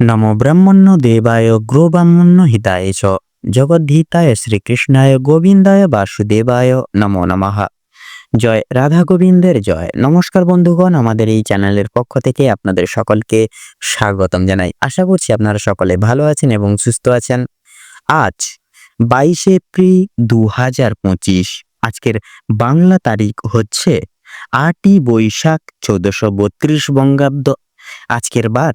নমো ব্রহ্মণ্য দেবায় গ্রোব্রাহ্মণ্য হিতায় চ জগদ্ধিতায় শ্রীকৃষ্ণায় গোবিন্দায় বাসুদেবায় নমো নমঃ জয় রাধা গোবিন্দের জয় নমস্কার বন্ধুগণ, আমাদের এই চ্যানেলের পক্ষ থেকে আপনাদের সকলকে স্বাগতম জানাই। আশা করছি আপনারা সকলে ভালো আছেন এবং সুস্থ আছেন। আজ বাইশে এপ্রিল দু হাজার পঁচিশ, আজকের বাংলা তারিখ হচ্ছে আটই বৈশাখ চৌদ্দশো বত্রিশ বঙ্গাব্দ। আজকের বার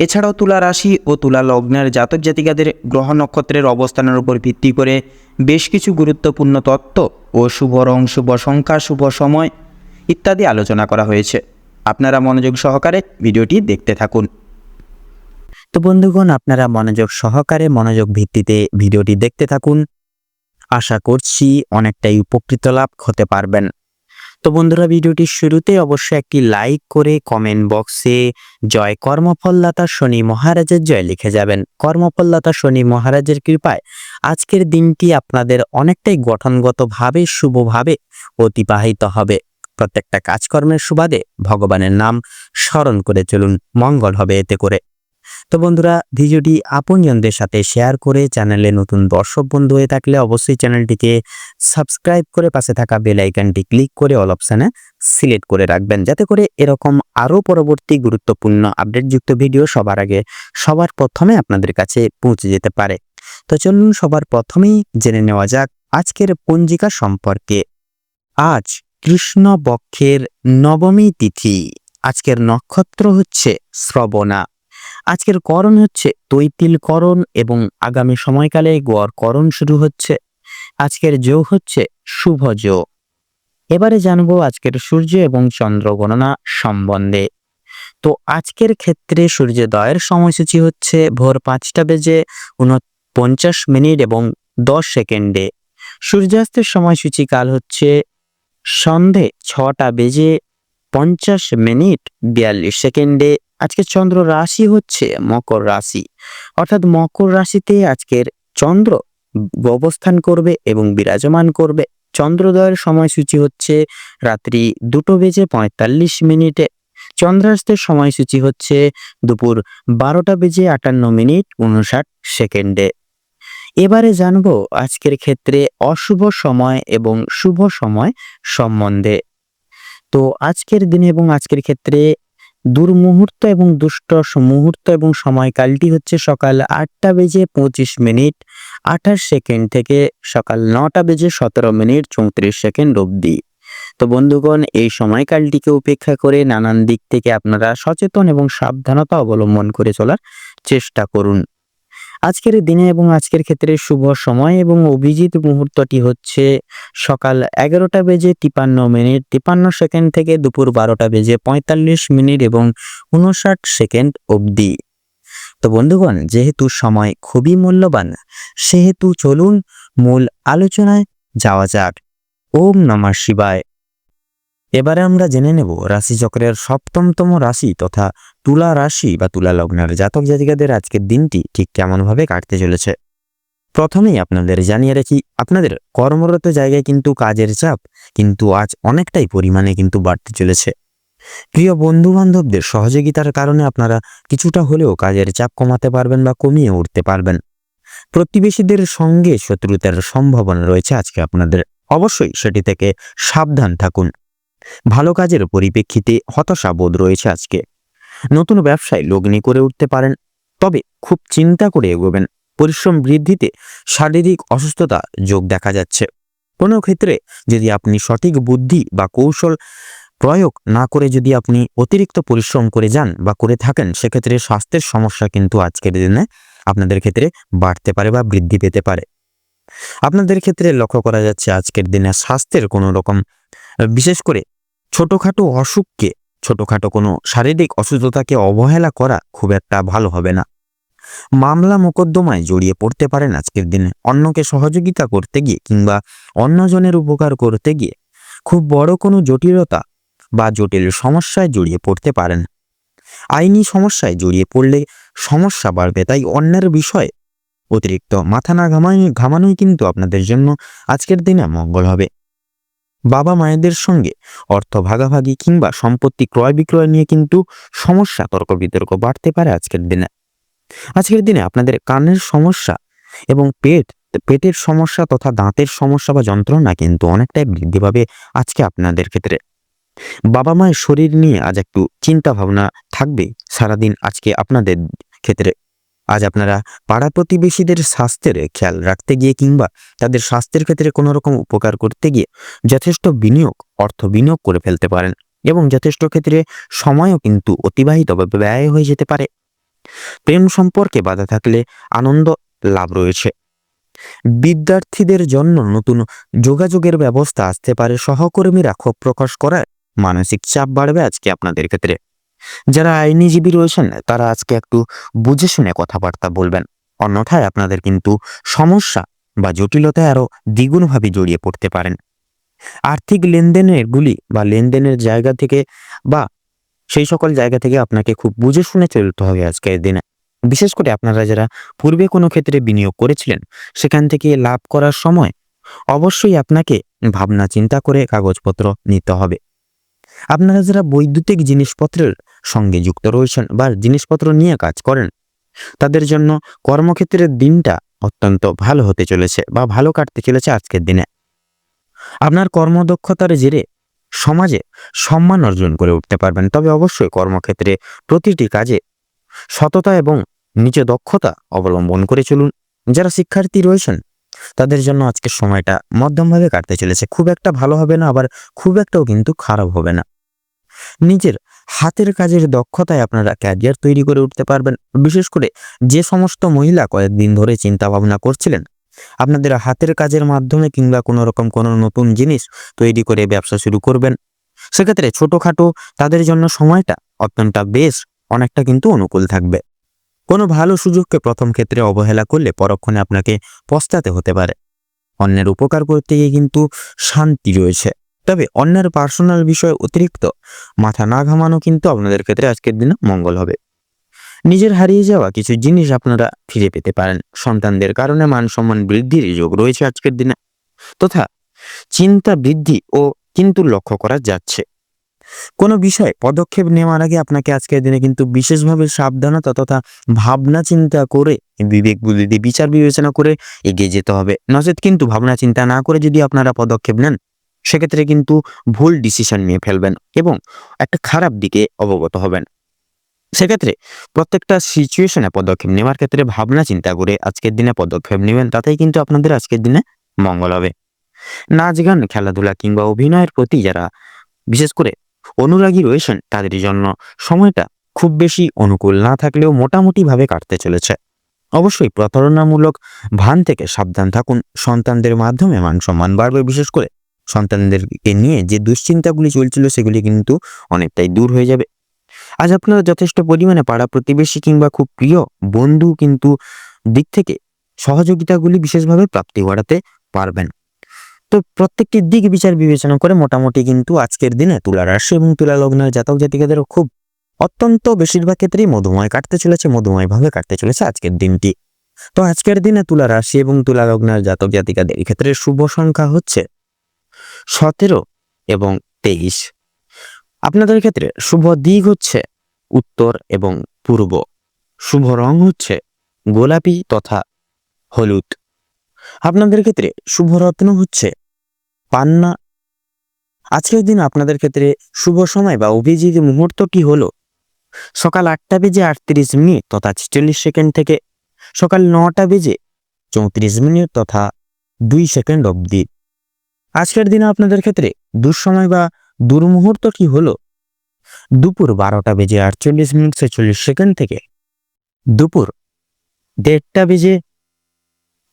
এছাড়াও তুলা রাশি ও তুলা লগ্নের জাতক জাতিকাদের গ্রহ নক্ষত্রের অবস্থানের উপর ভিত্তি করে বেশ কিছু গুরুত্বপূর্ণ তত্ত্ব ও শুভ রং, শুভ সংখ্যা, শুভ সময় ইত্যাদি আলোচনা করা হয়েছে। আপনারা মনোযোগ সহকারে ভিডিওটি দেখতে থাকুন। তো বন্ধুগণ, আপনারা মনোযোগ সহকারে মনোযোগ ভিত্তিতে ভিডিওটি দেখতে থাকুন। আশা করছি অনেকটাই উপকৃত লাভ হতে পারবেন। তো বন্ধুরা ভিডিওটির শুরুতে অবশ্যই একটি লাইক করে কমেন্ট বক্সে জয় কর্মফলদাতা শনি মহারাজের জয় লিখে যাবেন। কর্মফলদাতা শনি মহারাজের কৃপায় আজকের দিনটি আপনাদের অনেকটাই গঠনগতভাবে, শুভভাবে অতিবাহিত হবে। প্রত্যেকটা কাজকর্মের সুবাদে ভগবানের নাম স্মরণ করে চলুন, মঙ্গল হবে এতে করে। তো বন্ধুরা, ভিডিওটি আপনজনদের সাথে শেয়ার করে চ্যানেলে নতুন দর্শক বন্ধু হয়ে থাকলে অবশ্যই চ্যানেলটিকে সাবস্ক্রাইব করে পাশে থাকা বেল আইকনটি ক্লিক করে অল অপশানে সিলেক্ট করে রাখবেন। যাতে করে এরকম আরও পরবর্তী গুরুত্বপূর্ণ আপডেটযুক্ত ভিডিও সবার আগে সবার প্রথমে আপনাদের কাছে পৌঁছে যেতে পারে। তো চলুন সবার প্রথমেই জেনে নেওয়া যাক আজকের পঞ্জিকা সম্পর্কে। আজ কৃষ্ণপক্ষের নবমী তিথি, আজকের নক্ষত্র হচ্ছে শ্রবণা। আজকের করণ হচ্ছে তৈতিল করণ এবং আগামী সময়কালে গোয়ার করণ শুরু হচ্ছে। আজকের যোগ হচ্ছে শুভ যোগ এবারে জানব আজকের সূর্য এবং চন্দ্র গণনা সম্বন্ধে। তো আজকের ক্ষেত্রে সূর্যোদয়ের সময়সূচি হচ্ছে ভোর পাঁচটা বেজে উনপঞ্চাশ মিনিট এবং দশ সেকেন্ডে। সূর্যাস্তের সময়সূচি কাল হচ্ছে সন্ধে ছটা বেজে পঞ্চাশ মিনিট বিয়াল্লিশ সেকেন্ডে। আজকে চন্দ্র রাশি হচ্ছে মকর রাশি। অর্থাৎ মকর রাশিতে আজকের চন্দ্র অবস্থান করবে এবং বিরাজমান করবে। চন্দ্রোদয়ের সময়সূচি হচ্ছে রাত্রি দুটো বেজে পঁয়তাল্লিশ মিনিটে। চন্দ্রাস্তের সময়সূচি হচ্ছে দুপুর বারোটা বেজে আটান্ন মিনিট উনষাট সেকেন্ডে। এবারে জানব আজকের ক্ষেত্রে অশুভ সময় এবং শুভ সময় সম্বন্ধে। তো আজকের দিনে এবং আজকের ক্ষেত্রে দুর্মুহূর্ত এবং দুষ্ট মুহূর্ত এবং সময়কালটি হচ্ছে সকাল আটটা বেজে পঁচিশ মিনিট আঠাশ সেকেন্ড থেকে সকাল নটা বেজে সতেরো মিনিট চৌত্রিশ সেকেন্ড অবধি। তো বন্ধুগণ, এই সময়কালটিকে উপেক্ষা করে নানান দিক থেকে আপনারা সচেতন এবং সাবধানতা অবলম্বন করে চলার চেষ্টা করুন। আজকের দিনে এবং আজকের ক্ষেত্রে শুভ সময় এবং অভিজিৎ মুহূর্তটি হচ্ছে সকাল এগারোটা বেজে তিপান্ন মিনিট, তিপান্ন সেকেন্ড থেকে দুপুর বারোটা বেজে পঁয়তাল্লিশ মিনিট এবং উনষাট সেকেন্ড অবধি। তো বন্ধুগণ, যেহেতু সময় খুবই মূল্যবান, সেহেতু চলুন মূল আলোচনায় যাওয়া যাক। ওম নমঃ শিবায়। এবারে আমরা জেনে নেব রাশিচক্রের সপ্তমতম রাশি তথা তুলা রাশি বা তুলা লগ্নের জাতক জাতিকাদের আজকের দিনটি ঠিক কেমনভাবে কাটতে চলেছে। প্রথমেই আপনাদের জানিয়ে রাখি, আপনাদের কর্মরত জায়গায় কিন্তু কাজের চাপ কিন্তু আজ অনেকটাই পরিমাণে কিন্তু বাড়তে চলেছে। প্রিয় বন্ধু বান্ধবদের সহযোগিতার কারণে আপনারা কিছুটা হলেও কাজের চাপ কমাতে পারবেন বা কমিয়ে উঠতে পারবেন। প্রতিবেশীদের সঙ্গে শত্রুতার সম্ভাবনা রয়েছে আজকে আপনাদের। অবশ্যই সেটি থেকে সাবধান থাকুন। ভালো কাজের পরিপ্রেক্ষিতে হতাশা বোধ রয়েছে আজকে। নতুন ব্যবসায় লগ্নি করে উঠতে পারেন, তবে খুব চিন্তা করে এগোবেন। পরিশ্রম বৃদ্ধিতে শারীরিক অসুস্থতা যোগ দেখা যাচ্ছে। কোনো ক্ষেত্রে যদি আপনি সঠিক বুদ্ধি বা কৌশল প্রয়োগ না করে যদি আপনি অতিরিক্ত পরিশ্রম করে যান বা করে থাকেন, সেক্ষেত্রে স্বাস্থ্যের সমস্যা কিন্তু আজকের দিনে আপনাদের ক্ষেত্রে বাড়তে পারে বা বৃদ্ধি পেতে পারে। আপনাদের ক্ষেত্রে লক্ষ্য করা যাচ্ছে আজকের দিনে স্বাস্থ্যের কোনো রকম, বিশেষ করে ছোটখাটো অসুখকে, ছোটখাটো কোনো শারীরিক অসুস্থতাকে অবহেলা করা খুব একটা ভালো হবে না। মামলা মোকদ্দমায় জড়িয়ে পড়তে পারেন আজকের দিনে। অন্যকে সহযোগিতা করতে গিয়ে কিংবা অন্যজনের উপকার করতে গিয়ে খুব বড় কোনো জটিলতা বা জটিল সমস্যায় জড়িয়ে পড়তে পারেন। আইনি সমস্যায় জড়িয়ে পড়লে সমস্যা বাড়বে, তাই অন্যের বিষয়ে অতিরিক্ত মাথা না ঘামাই ঘামানোই কিন্তু আপনাদের জন্য আজকের দিনে মঙ্গল হবে। বাবা মায়েদের সঙ্গে অর্থ ভাগাভাগি কিংবা সম্পত্তি ক্রয় বিক্রয় নিয়ে কিন্তু সমস্যা তর্ক বিতর্ক বাড়তে পারে আজকের দিনে। আজকের দিনে আপনাদের কানের সমস্যা এবং পেট, পেটের সমস্যা তথা দাঁতের সমস্যা বা যন্ত্রণা কিন্তু অনেকটাই বৃদ্ধি পাবে আজকে আপনাদের ক্ষেত্রে। বাবা মায়ের শরীর নিয়ে আজ একটু চিন্তা ভাবনা থাকবে সারাদিন আজকে আপনাদের ক্ষেত্রে। আজ আপনারা পাড়া প্রতিবেশীদের স্বাস্থ্যের খেয়াল রাখতে গিয়ে কিংবা তাদের স্বাস্থ্যের ক্ষেত্রে কোনো রকম উপকার করতে গিয়ে যথেষ্ট বিনিয়োগ, অর্থ বিনিয়োগ করে ফেলতে পারেন এবং যথেষ্ট ক্ষেত্রে সময়ও কিন্তু অতিবাহিত বা ব্যয় হয়ে যেতে পারে। প্রেম সম্পর্কে বাধা থাকলে আনন্দ লাভ রয়েছে। বিদ্যার্থীদের জন্য নতুন যোগাযোগের ব্যবস্থা আসতে পারে। সহকর্মীরা ক্ষোভ প্রকাশ করায় মানসিক চাপ বাড়বে আজকে আপনাদের ক্ষেত্রে। যারা আইনজীবী রয়েছেন, তারা আজকে একটু বুঝে শুনে কথাবার্তা বলবেন। অন্যথায় আপনাদের কিন্তু সমস্যা বা জটিলতায় আরও দ্বিগুণভাবে জড়িয়ে পড়তে পারেন। আর্থিক লেনদেনের গুলি বা লেনদেনের জায়গা থেকে বা সেই সকল জায়গা থেকে আপনাকে খুব বুঝে শুনে চলতে হবে আজকের দিনে। বিশেষ করে আপনারা যারা পূর্বে কোনো ক্ষেত্রে বিনিয়োগ করেছিলেন, সেখান থেকে লাভ করার সময় অবশ্যই আপনাকে ভাবনা চিন্তা করে কাগজপত্র নিতে হবে। আপনারা যারা বৈদ্যুতিক জিনিসপত্রের সঙ্গে যুক্ত রয়েছেন বা জিনিসপত্র নিয়ে কাজ করেন, তাদের জন্য কর্মক্ষেত্রের দিনটা অত্যন্ত ভালো হতে চলেছে বা ভালো কাটতে চলেছে আজকের দিনে। আপনার কর্মদক্ষতার জেরে সমাজে সম্মান অর্জন করে উঠতে পারবেন। তবে অবশ্যই কর্মক্ষেত্রে প্রতিটি কাজে সততা এবং নিজ দক্ষতা অবলম্বন করে চলুন। যারা শিক্ষার্থী রয়েছেন, তাদের জন্য আজকের সময়টা মধ্যমভাবে কাটতে চলেছে। খুব একটা ভালো হবে না, আবার খুব একটাও কিন্তু খারাপ হবে না। নিজের হাতের কাজের দক্ষতায় আপনারা ক্যারিয়ার তৈরি করে উঠতে পারবেন। বিশেষ করে যে সমস্ত মহিলা কয়েকদিন ধরে চিন্তা ভাবনা করছিলেন, আপনাদের হাতের কাজের মাধ্যমে কিংবা কোনো রকম কোনো নতুন জিনিস তৈরি করে ব্যবসা শুরু করবেন। সেক্ষেত্রে ছোটোখাটো তাদের জন্য সময়টা অত্যন্ত বেশ অনেকটা কিন্তু অনুকূল থাকবে। কোনো ভালো সুযোগকে প্রথম ক্ষেত্রে অবহেলা করলে পরক্ষণে আপনাকে পস্তাতে হতে পারে। অন্যের উপকার করতে গিয়ে কিন্তু শান্তি রয়েছে। তবে অন্যের পার্সোনাল বিষয়ে অতিরিক্ত মাথা না ঘামানো কিন্তু আপনাদের ক্ষেত্রে আজকের দিনে মঙ্গল হবে। নিজের হারিয়ে যাওয়া কিছু জিনিস আপনারা ফিরে পেতে পারেন। সন্তানদের কারণে মান সম্মান বৃদ্ধির যোগ রয়েছে আজকের দিনে। তথা চিন্তা বৃদ্ধি ও কিন্তু লক্ষ্য করা যাচ্ছে। কোনো বিষয়ে পদক্ষেপ নেওয়ার আগে আপনাকে আজকের দিনে কিন্তু বিশেষভাবে সাবধানতা তথা ভাবনা চিন্তা করে বিবেক বুদ্ধি বিচার বিবেচনা করে এগিয়ে যেতে হবে। নচেত কিন্তু ভাবনা চিন্তা না করে যদি আপনারা পদক্ষেপ নেন সেক্ষেত্রে কিন্তু ভুল ডিসিশন নিয়ে ফেলবেন এবং একটা খারাপ দিকে অবগত হবেন। সেক্ষেত্রে প্রত্যেকটা সিচুয়েশনে পদক্ষেপ নেওয়ার ক্ষেত্রে ভাবনা চিন্তা করে আজকের দিনে পদক্ষেপ নেবেন, তাতেই কিন্তু আপনাদের আজকের দিনে মঙ্গল হবে। নাচ, গান, খেলাধুলা কিংবা অভিনয়ের প্রতি যারা বিশেষ করে অনুরাগী রয়েছেন, তাদের জন্য সময়টা খুব বেশি অনুকূল না থাকলেও মোটামুটিভাবে কাটতে চলেছে। অবশ্যই প্রতারণামূলক ভান থেকে সাবধান থাকুন। সন্তানদের মাধ্যমে মান সম্মান বাড়বে, বিশেষ করে সন্তানদেরকে নিয়ে যে দুশ্চিন্তাগুলি চলছিল সেগুলি কিন্তু অনেকটাই দূর হয়ে যাবে। আজ আপনারা যথেষ্ট পরিমাণে পাড়া প্রতিবেশী কিংবা খুব প্রিয় বন্ধু কিন্তু দিক থেকে সহযোগিতাগুলি বিশেষভাবে প্রাপ্তি ঘটাতে পারবেন। তো প্রত্যেকটি দিক বিচার বিবেচনা করে মোটামুটি কিন্তু আজকের দিনে তুলা রাশি এবং তুলা লগ্নের জাতক জাতিকাদের খুব অত্যন্ত বেশিরভাগ ক্ষেত্রেই মধুময় কাটতে চলেছে মধুময় ভাবে কাটতে চলেছে আজকের দিনটি। তো আজকের দিনে তুলা রাশি এবং তুলা লগ্নের জাতক জাতিকাদের ক্ষেত্রে শুভ সংখ্যা হচ্ছে সতেরো এবং তেইশ। আপনাদের ক্ষেত্রে শুভ দিক হচ্ছে উত্তর এবং পূর্ব। শুভ রং হচ্ছে গোলাপি তথা হলুদ। আপনাদের ক্ষেত্রে শুভ রত্ন হচ্ছে পান্না। আজকের দিন আপনাদের ক্ষেত্রে শুভ সময় বা অভিজিৎ মুহূর্তটি হলো? সকাল আটটা বেজে আটত্রিশ মিনিট তথা ছেচল্লিশ সেকেন্ড থেকে সকাল নটা বেজে চৌত্রিশ মিনিট তথা দুই সেকেন্ড অবধি। আজকের দিনে আপনাদের ক্ষেত্রে দুঃসময় বা দুর্মুহূর্তটি হলো? দুপুর বারোটা বেজে আটচল্লিশ মিনিট ছেচল্লিশ সেকেন্ড থেকে দুপুর দেড়টা বেজে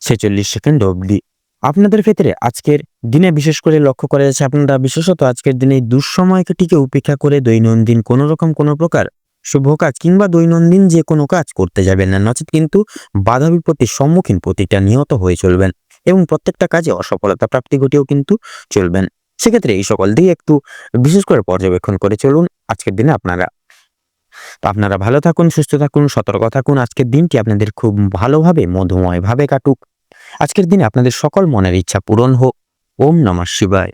ছেচল্লিশ সেকেন্ড অবধি। আপনাদের ক্ষেত্রে আজকের দিনে বিশেষ করে লক্ষ্য করা যাচ্ছে আপনারা বিশেষত আজকের দিনে এই দুঃসময়টিকে উপেক্ষা করে দৈনন্দিন কোনো রকম কোনো প্রকার শুভ কাজ কিংবা দৈনন্দিন যে কোনো কাজ করতে যাবেন না। নচেত কিন্তু বাধা বিপত্তির সম্মুখীন প্রতিটা নিহত হয়ে চলবেন। এবং প্রত্যেকটা কাজে অসফলতা প্রাপ্তি ঘটিয়েও কিন্তু চলবেন। সেক্ষেত্রে এই সকল দিয়ে একটু বিশেষ করে পর্যবেক্ষণ করে চলুন আজকের দিনে আপনারা। তো আপনারা ভালো থাকুন, সুস্থ থাকুন, সতর্ক থাকুন। আজকের দিনটি আপনাদের খুব ভালোভাবে, মধুময়ভাবে কাটুক। আজকের দিনে আপনাদের সকল মনের ইচ্ছা পূরণ হোক। ওম নমঃ শিবায়।